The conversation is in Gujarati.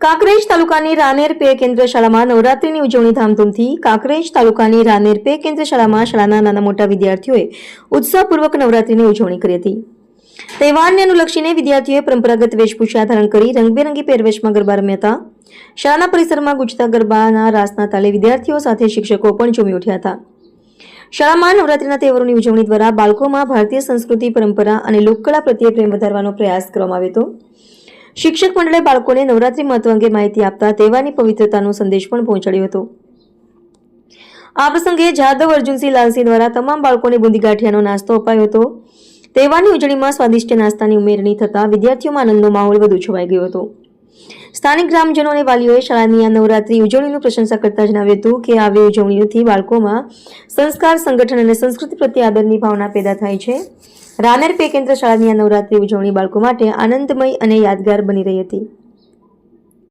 કાંકરેજ તાલુકાની રાનેર પે કેન્દ્ર શાળામાં નવરાત્રિની ઉજવણી ધામધૂમથી કાંકરેજ તાલુકાની રાનેર પે કેન્દ્ર શાળામાં શાળાના નાના મોટા વિદ્યાર્થીઓએ ઉત્સાહપૂર્વક નવરાત્રીની ઉજવણી કરી હતી. તહેવારને અનુલક્ષીને વિદ્યાર્થીઓએ પરંપરાગત વેશભૂષા ધારણ કરી રંગબેરંગી પહેરવેશમાં ગરબા રમ્યા હતા. શાળાના પરિસરમાં ગુજતા ગરબાના રાસના તાલે વિદ્યાર્થીઓ સાથે શિક્ષકો પણ ઝૂમી ઉઠ્યા હતા. શાળામાં નવરાત્રિના તહેવારોની ઉજવણી દ્વારા બાળકોમાં ભારતીય સંસ્કૃતિ, પરંપરા અને લોકકળા પ્રત્યે પ્રેમ વધારવાનો પ્રયાસ કરવામાં આવ્યો હતો. શિક્ષક મંડળે બાળકોને નવરાત્રિ મહત્વ અંગે માહિતી આપતા તહેવારની પવિત્રતાનો સંદેશ પણ પહોંચાડ્યો હતો. આ પ્રસંગે જાદવ અર્જુનસિંહ લાલસિંહ દ્વારા તમામ બાળકોને બુંદી ગાંઠિયાનો નાસ્તો અપાયો હતો. તહેવારની ઉજવણીમાં સ્વાદિષ્ટ નાસ્તાની ઉમેરણી થતાં વિદ્યાર્થીઓમાં આનંદનો માહોલ વધુ છવાઈ ગયો હતો. સ્થાનિક ગ્રામજનો અને વાલીઓએ શાળાની આ નવરાત્રી ઉજવણીનું પ્રશંસા કરતા જણાવ્યું હતું કે આવી ઉજવણીઓથી બાળકોમાં સંસ્કાર, સંગઠન અને સંસ્કૃતિ પ્રત્યે આદરની ભાવના પેદા થાય છે. રાનેર પે કેન્દ્ર શાળાની આ નવરાત્રી ઉજવણી બાળકો માટે આનંદમય અને યાદગાર બની રહી હતી.